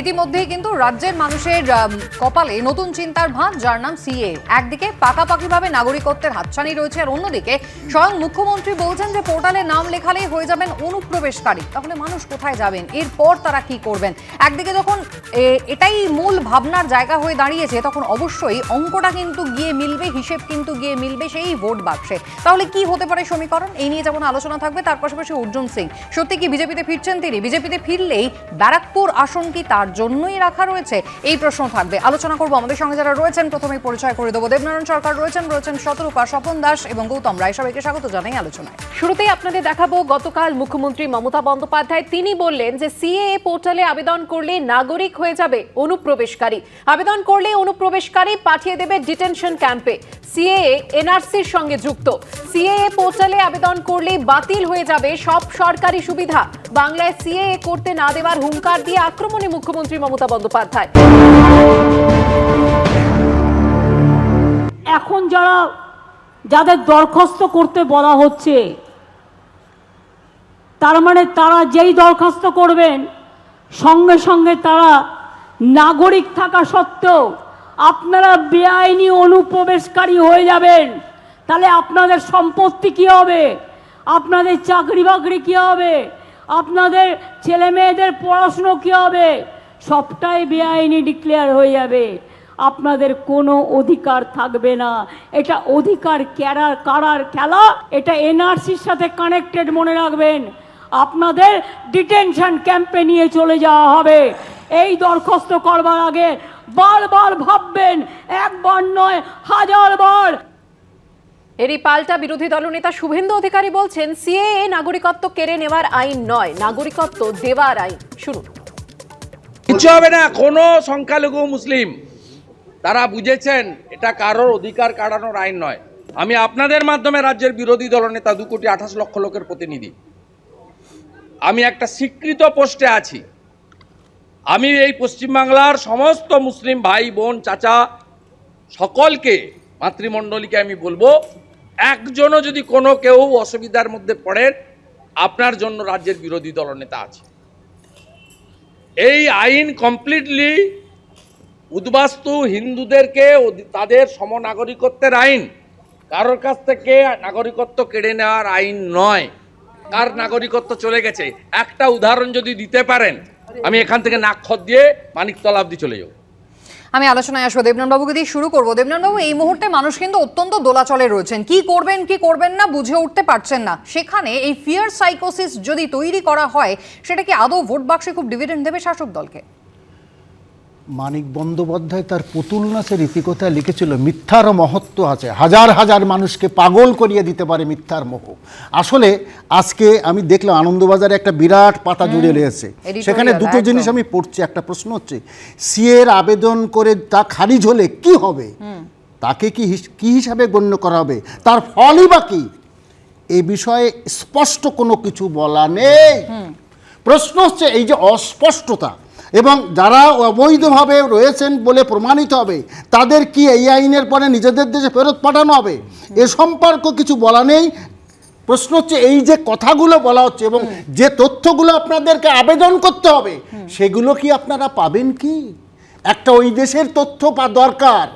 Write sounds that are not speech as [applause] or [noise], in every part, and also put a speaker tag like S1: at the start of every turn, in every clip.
S1: ইতিমধ্যেই কিন্তু রাজ্যের মানুষের কপালে নতুন চিন্তার ভাঁজ, যার নাম সিএ। একদিকে পাকাপাকিভাবে নাগরিকত্বের হাতছানি রয়েছে, আর অন্যদিকে স্বয়ং মুখ্যমন্ত্রী বলছেন যে পোর্টালে নাম লেখালেই হয়ে যাবেন অনুপ্রবেশকারী। তাহলে মানুষ কোথায় যাবেন? এরপর তারা কি করবেন? একদিকে যখন এটাই মূল ভাবনার জায়গা হয়ে দাঁড়িয়েছে, তখন অবশ্যই অঙ্কটা কিন্তু গিয়ে মিলবে, হিসেব কিন্তু গিয়ে মিলবে সেই ভোট বাক্সে। তাহলে কি হতে পারে সমীকরণ? এই নিয়ে যেমন আলোচনা থাকবে, তার পাশাপাশি অর্জুন সিং। সত্যি কি বিজেপিতে ফিরছেন তিনি? বিজেপিতে ফিরলেই ব্যারাকপুর আসন কি তার জন্যই রাখা রয়েছে, এই প্রশ্ন থাকবে। আলোচনা করব আমাদের সঙ্গে যারা রয়েছেন, প্রথমেই পরিচয় করে দেবো। দেবনারায়ণ সরকার রয়েছেন রয়েছেন শতরূপা, স্বপন দাস এবং গৌতম রায়। সবাইকে স্বাগত জানাই আলোচনায়।
S2: শুরুতেই আপনাদের দেখাবো, গতকাল মুখ্যমন্ত্রী মমতা বন্দ্যোপাধ্যায়, তিনি বললেন যে সিএএ পোর্টালে আবেদন করলে নাগরিক হয়ে যাবে অনুপ্রবেশকারী। আবেদন করলে অনুপ্রবেশকারী পাঠিয়ে দেবে ডিটেনশন ক্যাম্পে। সিএএ এনআরসির সঙ্গে যুক্ত। সিএএ পোর্টালে আবেদন করলে বাতিল হয়ে যাবে সব সরকারি সুবিধা। বাংলায় সিএএ করতে না দেওয়ার হুঙ্কার দিয়ে আক্রমণে মুখ্যমন্ত্রী মমতা বন্দ্যোপাধ্যায়।
S3: এখন যারা যাদের দরখাস্ত করতে বলা হচ্ছে, তার মানে তারা যেই দরখাস্ত করবেন, সঙ্গে সঙ্গে তারা নাগরিক থাকা সত্ত্বেও আপনারা বেআইনি অনুপ্রবেশকারী হয়ে যাবেন। তাহলে আপনাদের সম্পত্তি কী হবে? আপনাদের চাকরি বাকরি কী হবে? আপনাদের ছেলে মেয়েদের পড়াশুনো কী হবে? সবটাই বেআইনি ডিক্লেয়ার হয়ে যাবে। আপনাদের কোনো অধিকার থাকবে না। এটা অধিকার ক্যারার, কারার খেলা। এটা এনআরসির সাথে কানেক্টেড মনে রাখবেন। আপনাদের ডিটেনশন ক্যাম্পে নিয়ে চলে যাওয়া হবে। এই দরখাস্ত করবার আগে বারবার ভাববেন। একবার নয় হাজার বার
S2: এরই পাল্টা বিরোধী দলনেতা শুভেন্দু অধিকারী বলছেন সিএএ নাগরিকত্ব কেড়ে নেওয়ার আইন নয় নাগরিকত্ব দেওয়ার আইন। শুনুন।
S4: কিছু হবে না কোনো সংখ্যালঘু মুসলিম তারা বুঝেছেন এটা কারোর অধিকার কাটানোর আইন নয়। আমি আপনাদের মাধ্যমে রাজ্যের বিরোধী দলনেতা দু কোটি আঠাশ লক্ষ লোকের প্রতিনিধি। আমি একটা স্বীকৃত পোস্টে আছি। আমি এই পশ্চিমবাংলার সমস্ত মুসলিম ভাই, বোন, চাচা সকলকে, মাতৃমণ্ডলীকে আমি বলব, একজনও যদি কোনো কেউ অসুবিধার মধ্যে পড়েন, আপনার জন্য রাজ্যের বিরোধী দলনেতা আছে। এই আইন কমপ্লিটলি উদ্বাস্তু হিন্দুদেরকে তাদের সমনাগরিকত্বের আইন। কারোর কাছ থেকে নাগরিকত্ব কেড়ে নেওয়ার আইন নয়। কার নাগরিকত্ব চলে গেছে? একটা উদাহরণ যদি দিতে পারেন আমি এখান থেকে নাক খত দিয়ে মানিকতলা অব্দি চলে যাব।
S1: আমি আলোচনায় আসব দেবনান বাবুকে দিয়ে শুরু করব। দেবনান বাবু এই মুহূর্তে মানুষ কিন্তু অত্যন্ত দোলাচলে রয়েছেন। কি করবেন কি করবেন না বুঝে উঠতে পারছেন না। সেখানে এই ফিয়ার সাইকোসিস যদি তৈরি করা হয়, সেটা কি আদৌ ভোট বাক্সে খুব ডিভিডেন্ড দেবে শাসক দলকে?
S5: মানিক বন্দ্যোপাধ্যায় তার পুতুল নাচের ইতিকথায় লিখেছিল মিথ্যারও মহত্ব আছে। হাজার হাজার মানুষকে পাগল করিয়ে দিতে পারে মিথ্যার মোহ। আসলে আজকে আমি দেখলাম আনন্দবাজারে একটা বিরাট পাতা জুড়ে রয়েছে। সেখানে দুটো জিনিস আমি পড়ছি। একটা প্রশ্ন হচ্ছে সিএর আবেদন করে তা খারিজ হলে কি হবে? তাকে কি কি হিসাবে গণ্য করা হবে? তার ফলই বা কি? এই বিষয়ে স্পষ্ট কোনো কিছু বলা নেই। প্রশ্ন হচ্ছে এই যে অস্পষ্টতা এবং যারা অবৈধভাবে রয়েছেন বলে প্রমাণিত হবে তাদের কি এই আইনের পরে নিজেদের দেশে ফেরত পাঠানো হবে? এ সম্পর্ক কিছু বলা নেই। প্রশ্ন হচ্ছে এই যে কথাগুলো বলা হচ্ছে এবং যে তথ্যগুলো আপনাদেরকে আবেদন করতে হবে সেগুলো কি আপনারা পাবেন কি? একটা ওই দেশের তথ্য পা দরকার।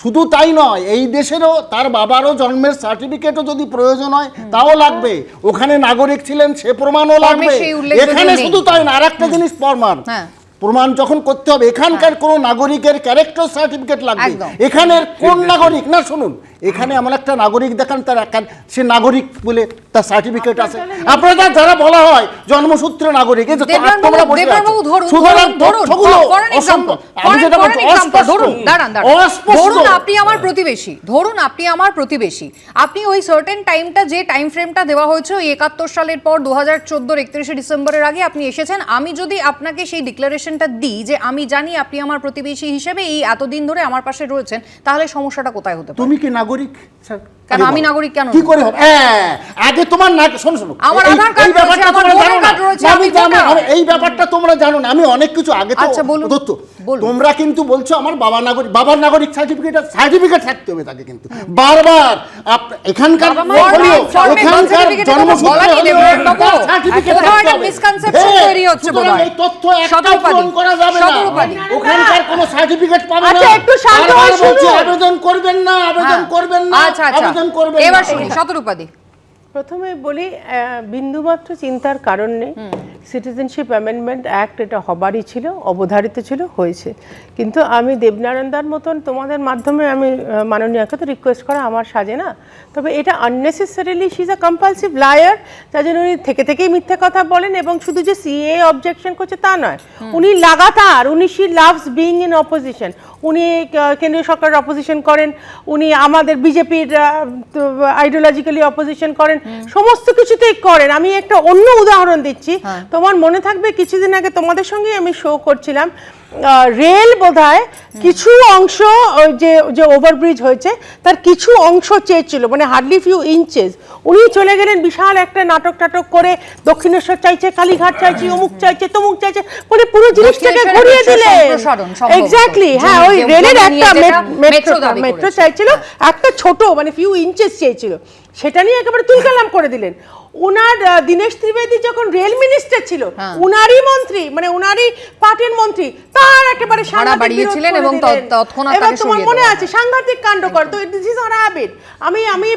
S5: শুধু তাই নয় এই দেশেরও তার বাবারও জন্মের সার্টিফিকেটও যদি প্রয়োজন হয় তাও লাগবে। ওখানে নাগরিক ছিলেন সে প্রমাণও লাগবে।
S1: যদি
S5: এখানে শুধু তাই না আর একটা জিনিস প্রমাণ।
S1: হ্যাঁ।
S5: প্রমাণ যখন করতে হবে এখানকার কোন নাগরিকের ক্যারেক্টার সার্টিফিকেট লাগবে। এখানের কোন নাগরিক? না শুনুন এখানে এমন একটা নাগরিক দেখান তার একটা সে নাগরিক বলে তার সার্টিফিকেট আছে। আপনারা যারা বলা হয় জন্মসূত্রে নাগরিক এই যে তোমরা বসে আছো।
S1: ধরুন
S5: সুতরাং
S1: ধরুন, ধরুন
S5: তথ্যগুলো আমি যেটা বলছি।
S1: ধরুন দাঁড়ান দাঁড়ান।
S5: অস্পষ্ট।
S1: ধরুন আপনি আমার প্রতিবেশী ধরুন আপনি আমার প্রতিবেশী। আপনি ওই সার্টেন টাইমটা যে টাইম ফ্রেমটা দেওয়া হয়েছে ওই একাত্তর সালের পর দু হাজার চোদ্দোর একত্রিশে ডিসেম্বরের আগে আপনি এসেছেন আমি যদি আপনাকে সেই ডিক্লারেশনটা দিই যে আমি জানি আপনি আমার প্রতিবেশী হিসেবে এই এতদিন ধরে আমার পাশে রয়েছেন তাহলে সমস্যাটা কোথায় হতে পারে?
S5: তুমি কি নাগরিক?
S1: কেন, আমি নাগরিক কেন?
S5: কি করে হবে? আগে তোমার না শোনো শোনো।
S1: আমার আধার কার্ড রয়েছে, আমার ভোটার রয়েছে, আমি
S5: এই ব্যাপারটা তোমরা জানো না। আমি অনেক কিছু আগে তো
S1: আচ্ছা, বলুন,
S5: দত্ত তোমরা কিন্তু বলছো আমার বাবা নাগরিক বাবার নাগরিক সার্টিফিকেট সার্টিফিকেট থাকতে হবে তাকে কিন্তু। বারবার এখানকার এখানকার জন্মসূত্রে এই তথ্য একটা আবেদন করা যাবে না। ওখানকার কোনো সার্টিফিকেট পাবে না।
S3: আচ্ছা, একটু শান্ত হয়ে শুনুন।
S5: আবেদন করবেন না আবেদন
S1: হ্যাঁ।
S5: করবেন না
S1: আচ্ছা আচ্ছা।
S5: আবেদন করবেন
S1: এবার শুনুন শতরূপাদি।
S6: প্রথমে বলি বিন্দুমাত্র চিন্তার কারণ নেই। সিটিজেনশিপ অ্যামেন্ডমেন্ট অ্যাক্ট এটা হবারই ছিল অবধারিত ছিল হয়েছে। কিন্তু আমি দেবনারায়ণদার মতন তোমাদের মাধ্যমে আমি মাননীয়াকে তো রিকোয়েস্ট করা আমার সাজে না। তবে এটা unnecessarily she is a compulsive liar তার জন্য উনি থেকে থেকেই মিথ্যে কথা বলেন এবং শুধু যে সিএ অবজেকশন করছে তা নয় উনি লাগাতার উনি she loves being in opposition উনি কেন্দ্রীয় সরকারের অপোজিশন করেন উনি আমাদের বিজেপির আইডিওলজিক্যালি অপোজিশন করেন সমস্ত কিছুতেই করেন। আমি একটা অন্য উদাহরণ দিচ্ছি। তোমার মনে থাকবে কিছুদিন আগে তোমাদের সঙ্গেই আমি শো করছিলাম। রেল বোধহয় কিছু অংশ ওই যে যে ওভারব্রিজ হয়েছে তার কিছু অংশ চেয়েছিল মানে হার্ডলি ফিউ ইঞ্চেস উনি চলে গেলেন বিশাল একটা নাটক টাটক করে দক্ষিণেশ্বর চাইছে কালীঘাট চাইছে অমুক চাইছে তমুক চাইছে মানে পুরো জিনিসটাকে ঘুরিয়ে দিলেন। এক্স্যাক্টলি হ্যাঁ ওই রেলের একটা মেট্রো মেট্রো চাইছিল একটা ছোট মানে ফিউ ইঞ্চেস চেয়েছিল। সেটা নিয়ে একেবারে তুলকালাম করে দিলেন। উনার দীনেশ ত্রিবেদী যখন রেল মিনিস্টার ছিল
S1: হ্যাঁ।
S6: উনারই মন্ত্রী মানে উনারই পার্টির মন্ত্রী তার একেবারে সাড়া
S1: বাড়িয়েছিলেন এবং তৎক্ষণাৎ
S6: এবার
S1: তাকে
S6: তোমার মনে আছে সাংঘাতিক কাণ্ড কর তো দিস ইজ আর হ্যাবিট আমি আমি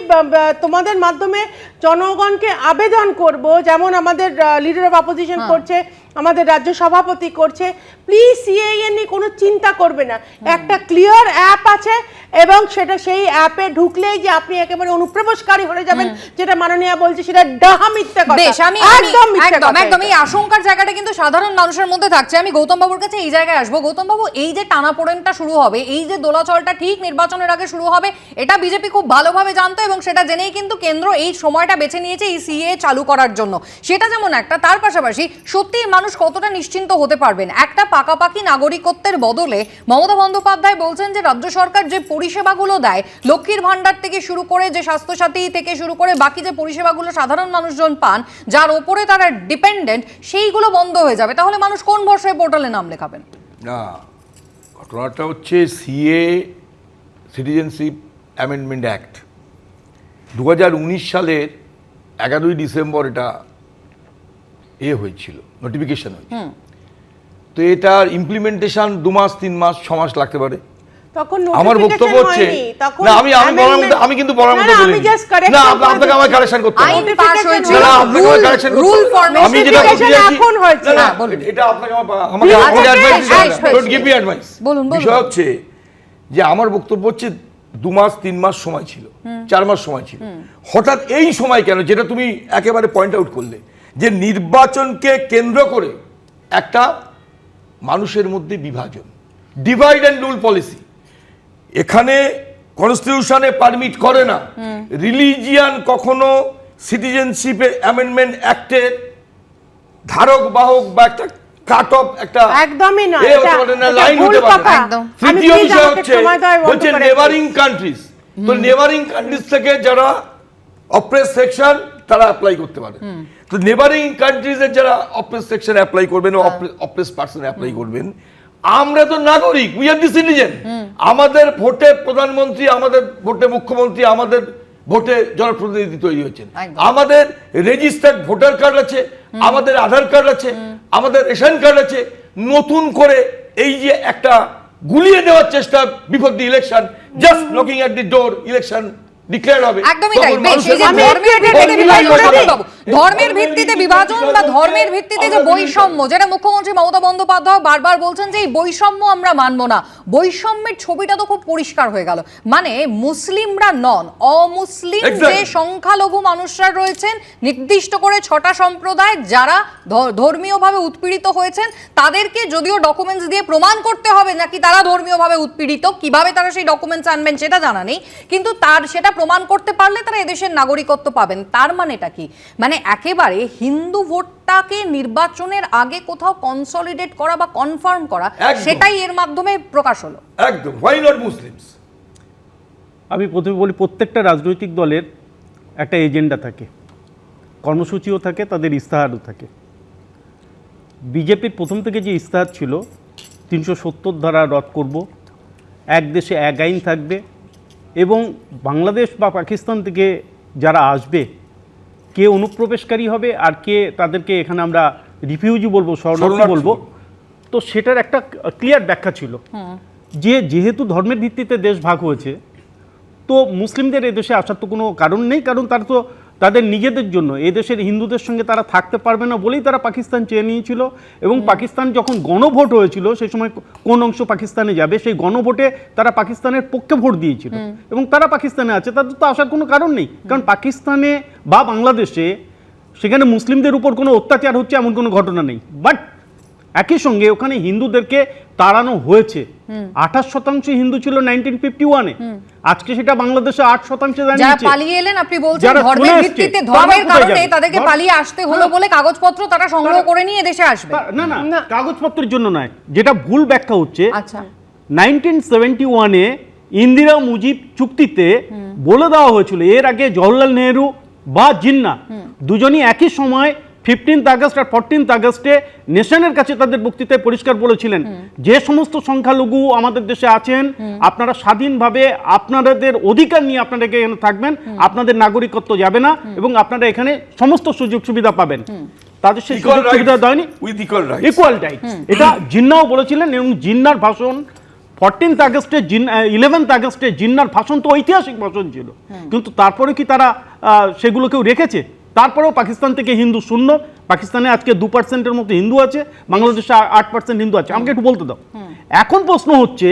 S6: তোমাদের মাধ্যমে জনগণকে আবেদন করব যেমন আমাদের লিডার অফ অপোজিশন। করছে আমাদের রাজ্য সভাপতি করছে প্লিজ সিএএ নিয়ে কোনো চিন্তা করবে না। একটা ক্লিয়ার অ্যাপ আছে এবং সেটা সেই অ্যাপে ঢুকলেই যে আপনি একেবারে অনুপ্রবেশকারী হয়ে যাবেন যেটা মাননীয় বলছে সেটা ডাহা মিথ্যে কথা।
S1: বেশ আমি
S6: একদম
S1: একদম একদম। এই আশঙ্কার জায়গাটা কিন্তু সাধারণ মানুষের মধ্যে থাকছে। আমি গৌতম বাবুর কাছে এই জায়গায় আসব। গৌতম বাবু এই যে টানাপোড়েনটা শুরু হবে এই যে দোলাচলটা ঠিক নির্বাচনের আগে শুরু হবে এটা বিজেপি খুব ভালোভাবে জানতো এবং সেটা জেনেই কিন্তু কেন্দ্র এই সময়টা বেছে নিয়েছে এই সিএ চালু করার জন্য। সেটা যেমন একটা, তার পাশাপাশি সত্যি মানুষ কতটা নিশ্চিন্ত হতে পারবেন? একটা পাকাপাকি নাগরিকত্বের বদলে মমতা বন্দ্যোপাধ্যায় বলছেন যে, রাজ্য সরকার যে পরিষেবাগুলো দেয়, লক্ষ্মীর ভাণ্ডার থেকে শুরু করে যে স্বাস্থ্যসাথী থেকে শুরু করে বাকি যে পরিষেবাগুলো সাধারণ মানুষজন পান, যার ওপরে তারা ডিপেন্ডেন্ট সেইগুলো বন্ধ হয়ে যাবে। তাহলে মানুষ কোন ভরসায় পোর্টালে নাম লেখাবেন?
S7: না, ঘটনাটা হচ্ছে সিএ সিটিজেনশিপ অ্যামেন্ডমেন্ট অ্যাক্ট দুহাজার উনিশ সালের এগারোই ডিসেম্বর এটা এ হয়েছিল নোটিফিকেশন হয়েছিল তো এটার ইমপ্লিমেন্টেশন দু মাস তিন মাস ছ মাস লাগতে পারে আমার বক্তব্য হচ্ছে না আমি আমি বলার মধ্যে আমি কিন্তু বলার মধ্যে
S6: না,
S7: আপনাকে আমার কারেকশন করতে হবে না, আপনাকে আমার correction করতে হবে। আমি যেটা
S6: এখন হয়েছে।
S7: না,
S1: বলুন।
S7: এটা আপনাকে আমার- আমাকে আমাকে advice. Don't give me advice
S1: বলুন, বলুন।
S7: বিষয় হচ্ছে যে আমার বক্তব্য হচ্ছে দু মাস, তিন মাস সময় ছিল, চার মাস সময় ছিল। হঠাৎ এই সময় কেন, যেটা তুমি একেবারে পয়েন্ট আউট করলে, যে নির্বাচনকে কেন্দ্র করে একটা মানুষের মধ্যে বিভাজন ডিভাইড অ্যান্ড রুল পলিসি এখানে কনস্টিটিউশনে পারমিট করে না। রিলিজিয়ান কখনো সিটিজেনশিপে অ্যামেন্ডমেন্ট অ্যাক্টের ধারক, বাহক বা একটা কাট অফ একটা
S6: একদমই নয়, এটা-
S7: পারে না,
S6: এটা
S7: লাইন হতে পারে
S1: একদম।
S7: তৃতীয় বিষয় হচ্ছে হচ্ছে নেভারিং কান্ট্রিজ তো নেভারিং কান্ট্রিজ থেকে যারা অপ্রেস সেকশন তারা অ্যাপ্লাই করতে পারে। তো নেভারিং কান্ট্রিজের যারা অপ্রেস সেকশন অ্যাপ্লাই করবেন অপ্রেস পার্সন অ্যাপ্লাই করবেন আমরা তো নাগরিক উই আর দি সিটিজেন আমাদের ভোটে প্রধানমন্ত্রী আমাদের ভোটে মুখ্যমন্ত্রী আমাদের ভোটে জনপ্রতিনিধি তৈরি হয়েছেন। আমাদের রেজিস্টার্ড ভোটার কার্ড আছে আমাদের আধার কার্ড আছে আমাদের রেশন কার্ড আছে। নতুন করে এই যে একটা গুলিয়ে দেওয়ার চেষ্টা before the election just looking at the door election declare হবে।
S1: একদমই তাই। বেশ এই যে ধর্মের ভিত্তিতে
S7: ভোট
S1: বিভাজন
S7: বিভাজন হবে।
S1: বাবু, ধর্মের ভিত্তিতে বিভাজন বা ধর্মের ভিত্তিতে যে বৈষম্য যেটা মুখ্যমন্ত্রী মমতা বন্দ্যোপাধ্যায় বারবার বলছেন যে এই বৈষম্য আমরা মানব না। বৈষম্যের ছবিটা তো খুব পরিষ্কার হয়ে গেল। মানে মুসলিমরা নন অমুসলিম যে সংখ্যালঘু মানুষরা রয়েছেন নির্দিষ্ট করে ছটা সম্প্রদায় যারা ধ- ধর্মীয়ভাবে উৎপীড়িত হয়েছেন তাদেরকে যদিও ডকুমেন্টস দিয়ে প্রমাণ করতে হবে নাকি তারা ধর্মীয়ভাবে উৎপীড়িত কীভাবে তারা সেই ডকুমেন্টস আনবেন সেটা জানা নেই। কিন্তু তার সেটা প্রমাণ করতে পারলে তারা এদেশের নাগরিকত্ব পাবেন। তার মানেটা কি? মানে একেবারে হিন্দু ভোটটাকে নির্বাচনের আগে কোথাও কনসলিডেট করা বা কনফার্ম করা সেটাই এর মাধ্যমে প্রকাশ হলো।
S7: একদম। হোয়াই নট মুসলিমস
S8: আমি প্রথমে বলি প্রত্যেকটা রাজনৈতিক দলের একটা এজেন্ডা থাকে। কর্মসূচিও থাকে তাদের ইস্তাহারও থাকে। বিজেপির প্রথম থেকে যে ইস্তাহার ছিল তিনশো সত্তর ধারা রদ করব এক দেশে এক আইন থাকবে এবং বাংলাদেশ বা পাকিস্তান থেকে যারা আসবে কে অনুপ্রবেশকারী হবে আর কে তাদেরকে এখানে আমরা রিফিউজি বলব শরণার্থী বলব তো সেটার একটা ক্লিয়ার ব্যাখ্যা ছিল। যে যেহেতু ধর্মের ভিত্তিতে দেশ ভাগ হয়েছে তো মুসলিমদের এদেশে আসার তো কোনো কারণ নেই কারণ তার তো তাদের নিজেদের জন্য। এদেশের হিন্দুদের সঙ্গে তারা থাকতে পারবে না বলেই তারা পাকিস্তান চেয়ে নিয়েছিল। এবং পাকিস্তান যখন গণভোট হয়েছিল সেই সময় কোন অংশ পাকিস্তানে যাবে সেই গণভোটে তারা পাকিস্তানের পক্ষে ভোট দিয়েছিল। এবং তারা পাকিস্তানে আছে তাদের তো আসার কোনো কারণ নেই। কারণ পাকিস্তানে বা বাংলাদেশে সেখানে মুসলিমদের উপর কোনো অত্যাচার হচ্ছে এমন কোনো ঘটনা নেই। বাট একই সঙ্গে ওখানে হিন্দুদেরকে তাড়ানো হয়েছে। আঠাশ শতাংশ হিন্দু ছিল নাইনটিন ফিফটি ওয়ানে আজকে সেটা বাংলাদেশে আট শতাংশে
S1: যারা পালিয়ে এলেন আপনি বলছেন ধর্মের ভিত্তিতে ধর্মের কারণে তাদেরকে পালিয়ে আসতে হলো বলে কাগজপত্র তারা সংগ্রহ করে নিয়ে দেশে আসবে।
S8: না না কাগজপত্রের জন্য নয়। যেটা ভুল ব্যাখ্যা হচ্ছে
S1: আচ্ছা।
S8: নাইনটিন সেভেন্টি ওয়ানে ইন্দিরা মুজিব চুক্তিতে বলে দেওয়া হয়েছিল এর আগে জওহরলাল নেহরু বা জিন্না দুজনই একই সময় ফিফটিন্থ আগস্ট আর ফোরটিন্থ আগস্টে নেশনের কাছে তাদের বক্তৃতায় পরিষ্কার বলেছিলেন। যে সমস্ত সংখ্যালঘু আমাদের দেশে আছেন আপনারা স্বাধীনভাবে আপনাদের অধিকার নিয়ে আপনারা এখানে থাকবেন আপনাদের নাগরিকত্ব যাবে না এবং আপনারা এখানে সমস্ত সুযোগ সুবিধা পাবেন। তাদের সেই সুযোগ সুবিধা দেয়নি. ইকুয়াল রাইটস এটা জিন্নাও বলেছিলেন এবং জিন্নার ভাষণ ফোরটিন্থ আগস্টে জিন ইলেভেন্থ আগস্টে জিন্নার ভাষণ তো ঐতিহাসিক ভাষণ ছিল। কিন্তু তারপরে কি তারা আহ, সেগুলো কেউ রেখেছে? তারপরেও পাকিস্তান থেকে হিন্দু শূন্য। পাকিস্তানে আজকে দু পার্সেন্টের মতো হিন্দু আছে বাংলাদেশে আট পার্সেন্ট হিন্দু আছে। আমাকে একটু বলতে দাও। এখন প্রশ্ন হচ্ছে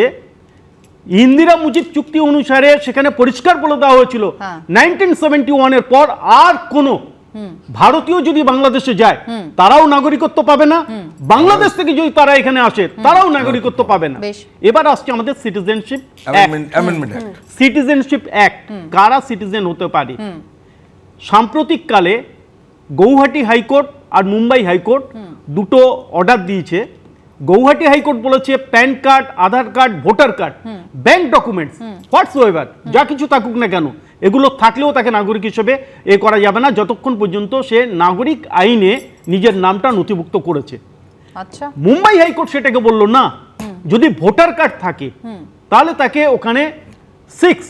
S8: ইন্দিরা মুজিব চুক্তি অনুসারে সেখানে পরিষ্কার বলে দেওয়া হয়েছিল
S1: হ্যাঁ।
S8: নাইনটিন সেভেন্টি ওয়ানের পর আর কোনো ভারতীয় যদি বাংলাদেশে যায় তারাও নাগরিকত্ব পাবে না। বাংলাদেশ থেকে যদি তারা এখানে আসে তারাও নাগরিকত্ব পাবে না। এবার আসছে আমাদের সিটিজেনশিপ. সিটিজেনশিপ অ্যাক্ট কারা সিটিজেন হতে পারে? সাম্প্রতিককালে গৌহাটি হাইকোর্ট আর মুম্বাই হাইকোর্ট দুটো অর্ডার দিয়েছে। গৌহাটি হাইকোর্ট বলেছে PAN card Aadhaar card voter card bank documents whatsoever যা কিছু থাকুক না কেন এগুলো থাকলেও তাকে নাগরিক হিসেবে এ করা যাবে না। যতক্ষণ পর্যন্ত সে নাগরিক আইনে নিজের নামটা নথিভুক্ত করেছে।
S1: আচ্ছা।
S8: মুম্বাই হাইকোর্ট সেটাকে বলল না যদি ভোটার কার্ড থাকে তাহলে তাকে ওখানে সিক্স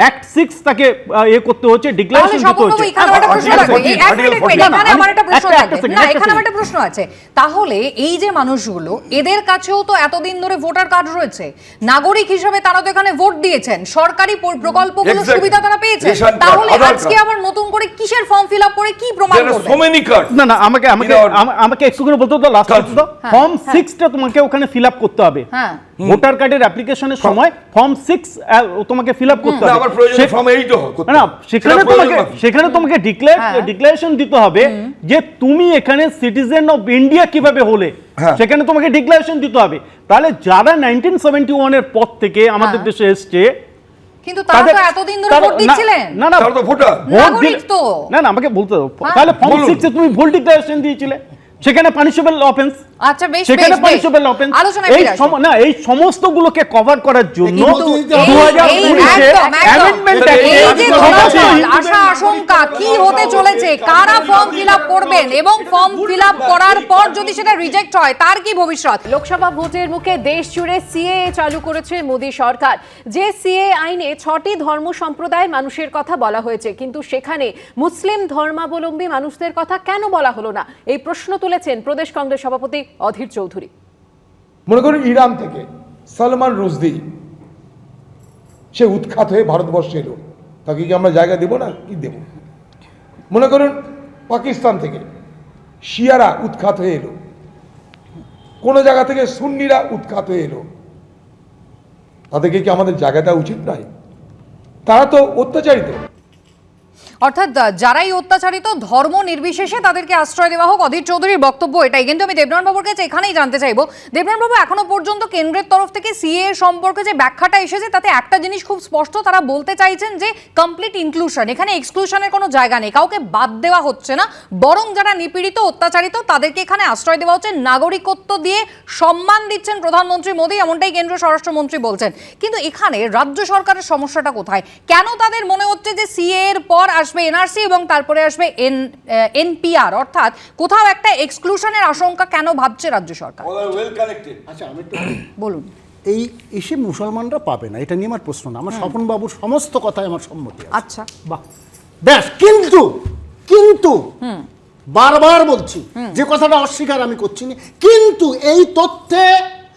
S8: অ্যাক্ট সিক্স তাকে এ করতে হচ্ছে ডিক্লারেশন দিতে হচ্ছে।
S1: এখানে আমার প্রশ্ন
S7: Article
S1: থাকবে এই
S7: 14,
S1: এক মিনিট
S7: Article
S1: wait,
S7: 14
S1: এখানে আমার একটা প্রশ্ন
S8: একটা- একটা
S1: থাকবে
S8: second,
S1: না
S8: একটা
S1: এখানে আমার
S8: second।
S1: একটা প্রশ্ন আছে। তাহলে এই যে মানুষগুলো এদের কাছেও তো এতদিন ধরে ভোটার কার্ড রয়েছে। নাগরিক হিসেবে তারা তো এখানে ভোট দিয়েছেন। সরকারি প্রকল্পগুলো সুবিধা তারা
S7: কার্ড,
S1: তাহলে আজকে আবার নতুন করে কিসের ফর্ম ফিল আপ করে কি প্রমাণ করবে.
S8: না না আমাকে আমাকে আমাকে একটু করে বলতে দাও লাস্ট ফর্ম সিক্সটা তোমাকে ওখানে ফিল আপ করতে হবে।
S1: হ্যাঁ।
S8: ভোটার কার্ডের অ্যাপ্লিকেশনের সময় ফর্ম সিক্স তোমাকে ফিল আপ করতে হবে না সেখানে তোমাকে। সেখানে তোমাকে ডিক্লেয়ার। ডিক্লারেশন দিতে হবে যে তুমি এখানে সিটিজেন অফ ইন্ডিয়া কীভাবে হলে
S7: হ্যাঁ।
S8: সেখানে তোমাকে ডিক্লারেশন দিতে হবে তাহলে যারা নাইনটিন সেভেন্টি ওয়ানের পর থেকে আমাদের
S1: হ্যাঁ।
S8: দেশে এসছে
S1: কিন্তু তারা
S8: তাদের-
S1: তো এতদিন ধরে ভোট দিচ্ছিলেন
S8: না না
S7: তারা তো ভোটার
S8: ভোট না না আমাকে বলতে দাও
S1: হ্যাঁ।
S8: তাহলে ফর্ম
S7: বলুন।
S8: সিক্সে তুমি ভুল ডিক্লারেশন দিয়েছিলে সেখানে পানিশেবল অফেন্স
S1: আচ্ছা বেশ
S8: সেখানে পানিশেবল অফেন্স এই না এই সমস্তগুলোকে কভার করার জন্য
S5: কিন্তু এই-
S8: 2019 এ সমস্ত হিন্দুদের
S1: আশা আশঙ্কা কি হতে চলেছে? কারা ফর্ম ফিল আপ করবেন? এবং ফর্ম ফিল আপ করার পর যদি সেটা রিজেক্ট হয় তার কি ভবিষ্যৎ?
S2: লোকসভা ভোটের মুখে দেশ জুড়ে সিএএ চালু করেছে মোদী সরকার। যে সিএ আইনে ছটি ধর্ম সম্প্রদায়ের মানুষের কথা বলা হয়েছে কিন্তু সেখানে মুসলিম ধর্মাবলম্বী মানুষদের কথা কেন বলা হলো না? এই প্রশ্ন তুলেছেন প্রদেশ কংগ্রেস সভাপতি অধীর চৌধুরী।
S9: মনে করুন ইরান থেকে সলমান রুজদি সে উৎখাত হয়ে ভারতবর্ষে এলো। তাকে কি আমরা জায়গা দেব না? কি দেব? মনে করুন পাকিস্তান থেকে শিয়ারা উৎখাত হয়ে এলো। কোন জায়গা থেকে সুন্নিরা উৎখাত হয়ে এলো। তাদেরকে কি আমাদের জায়গা দেওয়া উচিত নয়? তারা তো অত্যাচারিত।
S1: অর্থাৎ যারাই অত্যাচারিত, ধর্ম নির্বিশেষে তাদেরকে আশ্রয় দেওয়া হোক। অধীর চৌধুরীর বক্তব্য এটাই। কিন্তু আমি দেবনাথ বাবুর কাছে এখানেই জানতে চাইব দেবনাথ বাবু এখনও পর্যন্ত কেন্দ্রের তরফ থেকে সিএ সম্পর্কে যে ব্যাখ্যাটা এসেছে, তাতে একটা জিনিস খুব স্পষ্ট তারা বলতে চাইছেন যে কমপ্লিট ইনক্লুশন এখানে এক্সক্লুশনের কোনো জায়গা নেই। কাউকে বাদ দেওয়া হচ্ছে না, বরং যারা নিপীড়িত, অত্যাচারিত, তাদেরকে এখানে আশ্রয় দেওয়া হচ্ছে। নাগরিকত্ব দিয়ে সম্মান দিচ্ছেন প্রধানমন্ত্রী মোদী, এমনটাই কেন্দ্রীয় স্বরাষ্ট্রমন্ত্রী বলছেন। কিন্তু এখানে রাজ্য সরকারের সমস্যাটা কোথায়? কেন তাদের মনে হচ্ছে যে, সিএ এর পর আসবে এনআরসি এবং তারপরে আসবে এন এনপিআর অর্থাৎ কোথাও একটা এক্সক্লুশনের আশঙ্কা কেন ভাবছে রাজ্য সরকার.
S5: আচ্ছা আমি [coughs]
S1: বলুন।
S5: এই এসে মুসলমানরা পাবে না এটা নিয়ে আমার প্রশ্ন না। আমার স্বপন বাবুর সমস্ত কথায় আমার সম্মতি
S1: আচ্ছা।
S5: বাহ। ব্যাস কিন্তু কিন্তু বারবার বলছি যে কথাটা অস্বীকার আমি করছি না। কিন্তু এই তথ্যে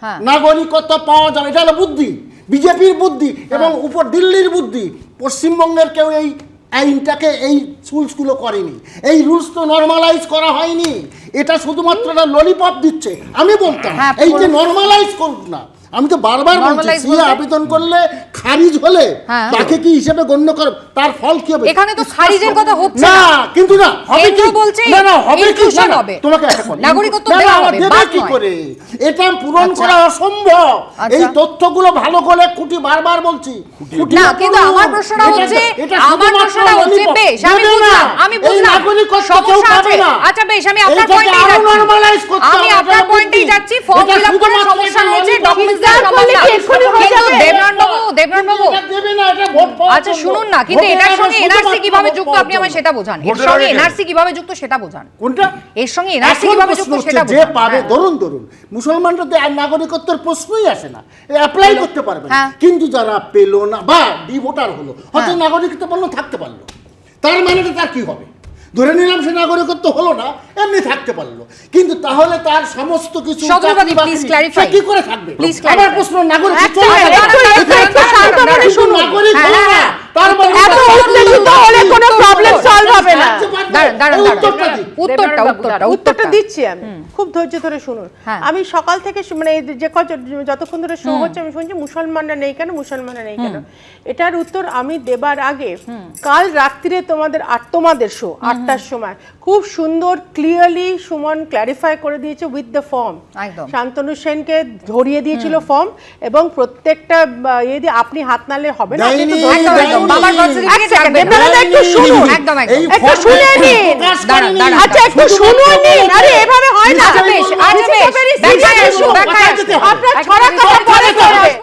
S1: হ্যাঁ।
S5: নাগরিকত্ব পাওয়া যাবে এটা হলো বুদ্ধি বিজেপির বুদ্ধি এবং উপর দিল্লির বুদ্ধি। পশ্চিমবঙ্গের কেউ এই আইনটাকে এই রুলসগুলো করেনি। এই রুলস তো নর্মালাইজ করা হয়নি। এটা শুধুমাত্র ললিপপ দিচ্ছে। আমি বলতাম
S1: হ্যাঁ,
S5: এই যে নর্মালাইজ করুক না আমি তো বারবার বলছি সিএ আবেদন করলে খারিজ হলে
S1: হ্যাঁ।
S5: তাকে কি হিসেবে গণ্য কর তার ফল কি হবে?
S1: এখানে তো খারিজের কথা হচ্ছে
S5: না।
S1: না।
S5: কিন্তু না হবে কি?
S1: বলছে
S5: না না হবে কি? না। তোমাকে একটা কথা
S1: নাগরিকত্ব
S5: না, না,
S1: দেওয়া হবে,
S5: দেবে কি করে? এটা পূরণ
S1: আচ্ছা।
S5: করা অসম্ভব।
S1: আচ্ছা।
S5: এই তথ্যগুলো ভালো করে খুঁটি বারবার বলছি। খুঁটি
S1: না কিন্তু আমার প্রশ্নটা হচ্ছে আমার প্রশ্নটা হচ্ছে বেশ আমি বুঝলাম আমি বুঝলাম।
S5: নাগরিকত্ব কেউ
S1: সমস্যা
S5: পাবে
S1: আছে।
S5: না।
S1: আচ্ছা বেশ আমি আপনার পয়েন্টেই যাচ্ছি আমি আপনার
S5: এটা
S1: পয়েন্টেই যাচ্ছি ফর্ম ফিল আপ করে সমস্যা হয়েছে ডকুমেন্টস
S6: হয়ে
S1: আচ্ছা শুনুন না কিন্তু এটার সঙ্গে এনআরসি কীভাবে যুক্ত আপনি আমায় সেটা বোঝান। এর সঙ্গে এনআরসি কীভাবে যুক্ত সেটা বোঝান।
S5: কোনটা?
S1: এর সঙ্গে এনআরসি কীভাবে যুক্ত সেটা
S5: যে পাবে।
S1: হ্যাঁ।
S5: ধরুন ধরুন মুসলমানরা তো নাগরিকত্বের প্রশ্নই আসে না। অ্যাপ্লাই করতে পারবে না।
S1: হ্যাঁ।
S5: কিন্তু যারা পেল না বা ডি ভোটার হলো হয়তো নাগরিকত্ব বলল থাকতে পারল। তার মানে তার কি হবে? ধরে নিলাম সে নাগরিকত্ব হলো না এমনি থাকতে পারল। কিন্তু তাহলে তার সমস্ত কিছু কি করে থাকবে? আমার প্রশ্ন নাগরিক হলো না। তার
S6: হলে কোনো প্রবলেম সলভ হবে। না।
S5: উত্তরটা
S1: উত্তরটা উত্তরটা
S6: দিচ্ছি আমি। খুব ধৈর্য ধরে শুনুন।
S1: হ্যাঁ।
S6: আমি সকাল থেকে মানে যে যতক্ষণ ধরে শো হচ্ছে আমি শুনছি মুসলমানরা নেই কেন মুসলমানরা নেই কেন? এটার উত্তর আমি দেবার আগে কাল রাত্রিরে তোমাদের আট তোমাদের শো আটটার সময়। খুব সুন্দর ক্লিয়ারলি সুমন ক্ল্যারিফাই করে দিয়েছে উইথ দ্য ফর্ম শান্তনু সেনকে ধরিয়ে দিয়েছিল ফর্ম এবং প্রত্যেকটা ইয়ে দিয়ে আপনি হাত নালে হবে না একটু শুনুন। একটু শুনে নিন। আচ্ছা একটু শুনুন নিন। আরে এভাবে হয়
S1: আচ্ছা আচ্ছা